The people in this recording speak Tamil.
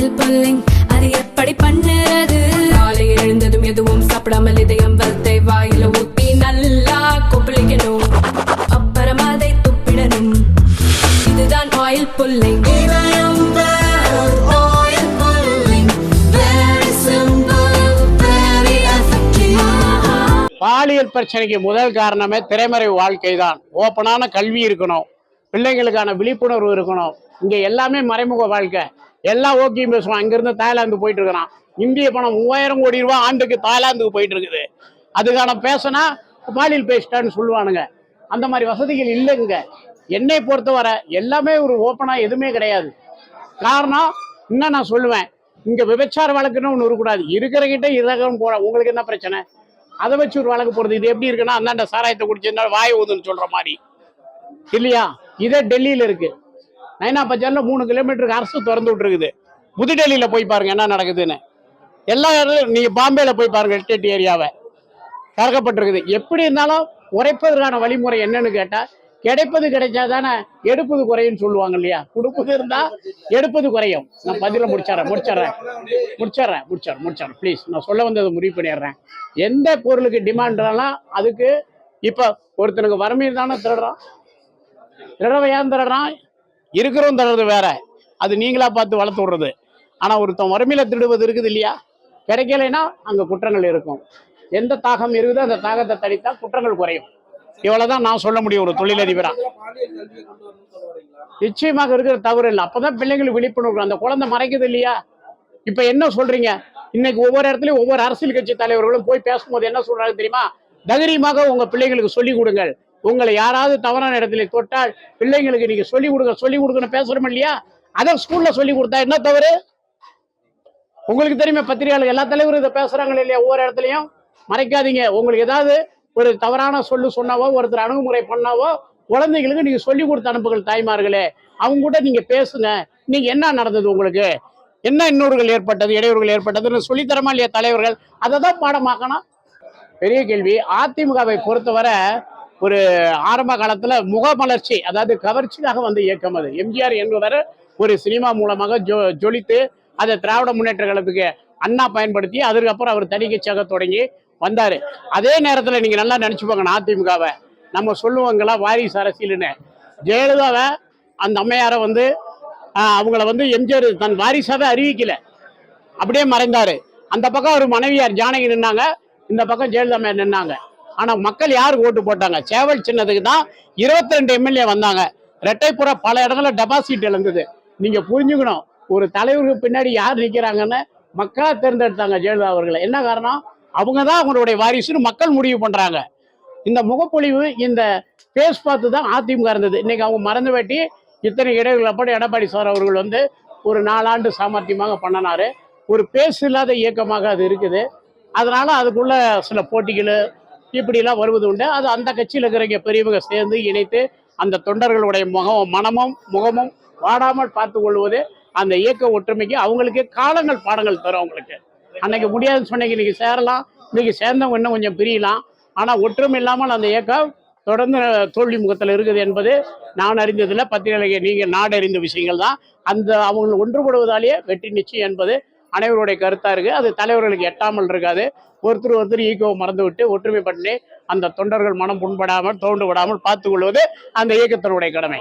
ஸ்டைல் புல்லிங் அது எப்படி பண்ணுறது? காலை எழுந்ததும் எதுவும் சாப்பிடாமல் இதயம் வளத்தை வாயில ஊத்தி நல்லா கொப்பளிக்கணும். அப்புறம் அதை துப்பிடணும். இதுதான் ஆயில் புல்லிங் பாலியல் பிரச்சனைக்கு முதல் காரணமே திரைமறை வாழ்க்கை தான் ஓப்பனான கல்வி இருக்கணும். பிள்ளைங்களுக்கான விழிப்புணர்வு இருக்கணும். இங்கே எல்லாமே மறைமுக வாழ்க்கை. எல்லாம் ஓகேயும் பேசுவான். இங்கேருந்து தாய்லாந்து போயிட்டு இருக்கிறான் இந்திய பணம் மூவாயிரம் கோடி ரூபா ஆண்டுக்கு தாய்லாந்துக்கு போயிட்டு இருக்குது அதுக்கான பேசினா பாலியல் பேசிட்டான்னு சொல்லுவானுங்க. அந்த மாதிரி வசதிகள் இல்லைங்க. என்னை பொறுத்தவரை எல்லாமே ஒரு ஓப்பனாக எதுவுமே கிடையாது. காரணம் இன்னும் நான் சொல்லுவேன். இங்கே விபச்சார வழக்குன்னு ஒன்று இருக்கக்கூடாது. இருக்கிறகிட்ட இறக்கம் போற உங்களுக்கு என்ன பிரச்சனை? அதை வச்சு ஒரு வழக்கு போகிறது இது எப்படி இருக்குன்னா அந்தாண்ட சாராயத்தை குடிச்சிருந்தா வாய் ஊதுன்னு சொல்கிற மாதிரி. இல்லையா? இதே டெல்லியில் இருக்குது நைனா பஜார்ல மூணு கிலோமீட்டருக்கு அரசு திறந்து விட்டுருக்குது. புதுடெல்லியில் போய் பாருங்க என்ன நடக்குதுன்னு. எல்லா இடத்துலையும் நீங்கள் பாம்பேல போய் பாருங்க எஸ்டேட் ஏரியாவை. திறக்கப்பட்டிருக்குது. எப்படி இருந்தாலும் உரைப்பதற்கான வழிமுறை என்னன்னு கேட்டால் கிடைப்பது கிடைச்சாதானே எடுப்பது குறையும் சொல்லுவாங்க இல்லையா? கொடுப்பது இருந்தா எடுப்பது குறையும். நான் பதில முடிச்சிடறேன் முடிச்சிடறேன். முடிச்சிடறேன் முடிச்சிடறேன் முடிச்சிடறேன். ப்ளீஸ் நான் சொல்ல வந்ததை முடிவு பண்ணிடுறேன். எந்த பொருளுக்கு டிமாண்ட்லாம் அதுக்கு இப்போ ஒருத்தனுக்கு வறுமையில் தானே திருடுறான். திருடவை திருடுறான். இருக்கிறவன் தர்றது வேற. அது நீங்களா பார்த்து வளர்த்து விடுறது. ஆனால் ஒருத்தன் வறுமையில திருடுவது இருக்குது இல்லையா? கிடைக்கலைன்னா அங்கே குற்றங்கள் இருக்கும். எந்த தாகம் இருக்குதோ அந்த தாகத்தை தடித்தால் குற்றங்கள் குறையும். இவ்வளவுதான் நான் சொல்ல முடியும் ஒரு தொழிலதிபரா. நிச்சயமாக இருக்கிற தவறு இல்லை. அப்பதான் பிள்ளைங்களுக்கு விழிப்புணர்வு. அந்த குழந்தை மறைக்குது இல்லையா? இப்ப என்ன சொல்றீங்க? இன்னைக்கு ஒவ்வொரு இடத்துலயும் ஒவ்வொரு அரசியல் கட்சி தலைவர்களும் போய் பேசும்போது என்ன சொல்றாங்க தெரியுமா? தைரியமாக உங்க பிள்ளைங்களுக்கு சொல்லிக் கொடுங்கள். உங்களை யாராவது தவறான இடத்துல தொட்டால் பிள்ளைங்களுக்கு நீங்க சொல்லிக் கொடுங்க சொல்லிக் கொடுக்கணும் பேசுறோம் இல்லையா? அதை ஸ்கூல்ல சொல்லி கொடுத்தா என்ன தவறு? உங்களுக்கு தெரியுமா பத்திரிகையாளர் எல்லா தலைவரும் இதை பேசுறாங்க இல்லையா ஒவ்வொரு இடத்துலயும்? மறைக்காதீங்க. உங்களுக்கு ஏதாவது ஒரு தவறான சொல்லு சொன்னாவோ ஒருத்தர் அணுகுமுறை பண்ணாவோ குழந்தைங்களுக்கு நீங்க சொல்லி கொடுத்த அனுப்புகள் தாய்மார்களே. அவங்க கூட நீங்க பேசுங்க. நீங்க என்ன நடந்தது உங்களுக்கு? என்ன இன்னொருகள் ஏற்பட்டது இடையூறுகள் ஏற்பட்டதுன்னு சொல்லித்தரமா இல்லையா தலைவர்கள்? அதை தான் பாடமாக்கணும். பெரிய கேள்வி அதிமுகவை பொறுத்தவரை ஒரு ஆரம்ப காலத்தில் முகமலர்ச்சி அதாவது கவர்ச்சியாக வந்த இயக்கம் அது. எம்ஜிஆர் என்பவர் ஒரு சினிமா மூலமாக ஜொ ஜொலித்து அதை திராவிட முன்னேற்ற கழகத்துக்கு அண்ணா பயன்படுத்தி அதுக்கப்புறம் அவர் தனி கட்சியாக தொடங்கி வந்தார். அதே நேரத்தில் நீங்கள் நல்லா நினச்சிப்பாங்க அதிமுகவை. நம்ம சொல்லுவாங்களா வாரிசு அரசியல்னு. ஜெயலலிதாவை அந்த அம்மையாரை வந்து அவங்கள வந்து எம்ஜிஆர் தன் வாரிசாகவே அறிவிக்கல. அப்படியே மறைந்தார். அந்த பக்கம் ஒரு மனைவியார் ஜானகி நின்னாங்க இந்த பக்கம் ஜெயலலிதா அம்மையார் நின்னாங்க. ஆனால் மக்கள் யாருக்கு ஓட்டு போட்டாங்க? சேவல் சின்னதுக்கு தான் இருபத்தி ரெண்டு எம்எல்ஏ வந்தாங்க. ரெட்டைப்புற பல இடங்களில் டெபாசிட் இழந்தது. நீங்கள் புரிஞ்சுக்கணும். ஒரு தலைவருக்கு பின்னாடி யார் நிற்கிறாங்கன்னு மக்களாக தேர்ந்தெடுத்தாங்க ஜெயலலிதா அவர்களை. என்ன காரணம்? அவங்க தான் அவங்களுடைய வாரிசுன்னு மக்கள் முடிவு பண்ணுறாங்க இந்த முகப்பொழிவு இந்த பேஸ் பார்த்து தான் அதிமுக இருந்தது. இன்னைக்கு அவங்க மறந்து வெட்டி இத்தனை இடைவெளி அப்படி எடப்பாடி சார் அவர்கள் வந்து ஒரு நாலாண்டு சாமர்த்தியமாக பண்ணினாரு. ஒரு பேஸ் இல்லாத இயக்கமாக அது இருக்குது. அதனால் அதுக்குள்ள சில போட்டிகள் இப்படிலாம் வருவது உண்டு. அது அந்த கட்சியில் இருக்கிறவங்க பெரியவங்க சேர்ந்து இணைத்து அந்த தொண்டர்களுடைய முகம் மனமும் முகமும் வாடாமல் பார்த்து கொள்வது அந்த இயக்க ஒற்றுமைக்கு அவங்களுக்கு காலங்கள் பாடங்கள் தரும் அவங்களுக்கு. அன்னைக்கு முடியாதுன்னு சொன்னீங்க இன்னைக்கு சேரலாம். இன்னைக்கு சேர்ந்தவங்க இன்னும் கொஞ்சம் பிரியலாம். ஆனால் ஒற்றுமை இல்லாமல் அந்த இயக்கம் தொடர்ந்து தோல்வி முகத்தில் இருக்குது என்பது நான் அறிந்ததில் பத்திரிகை நீங்கள் நாடு அறிந்த விஷயங்கள் தான் அந்த அவங்க ஒன்றுபடுவதாலேயே வெற்றி நிச்சயம் என்பது அனைவருடைய கருத்தா இருக்கு. அது தலைவர்களுக்கு எட்டாமல் இருக்காது. ஒருத்தர் ஒருத்தர் ஈகோவை மறந்து விட்டு ஒற்றுமை பண்ணி அந்த தொண்டர்கள் மனம் புண்படாமல் தோண்டு விடாமல் பார்த்து கொள்வது அந்த இயக்கத்தினுடைய கடமை.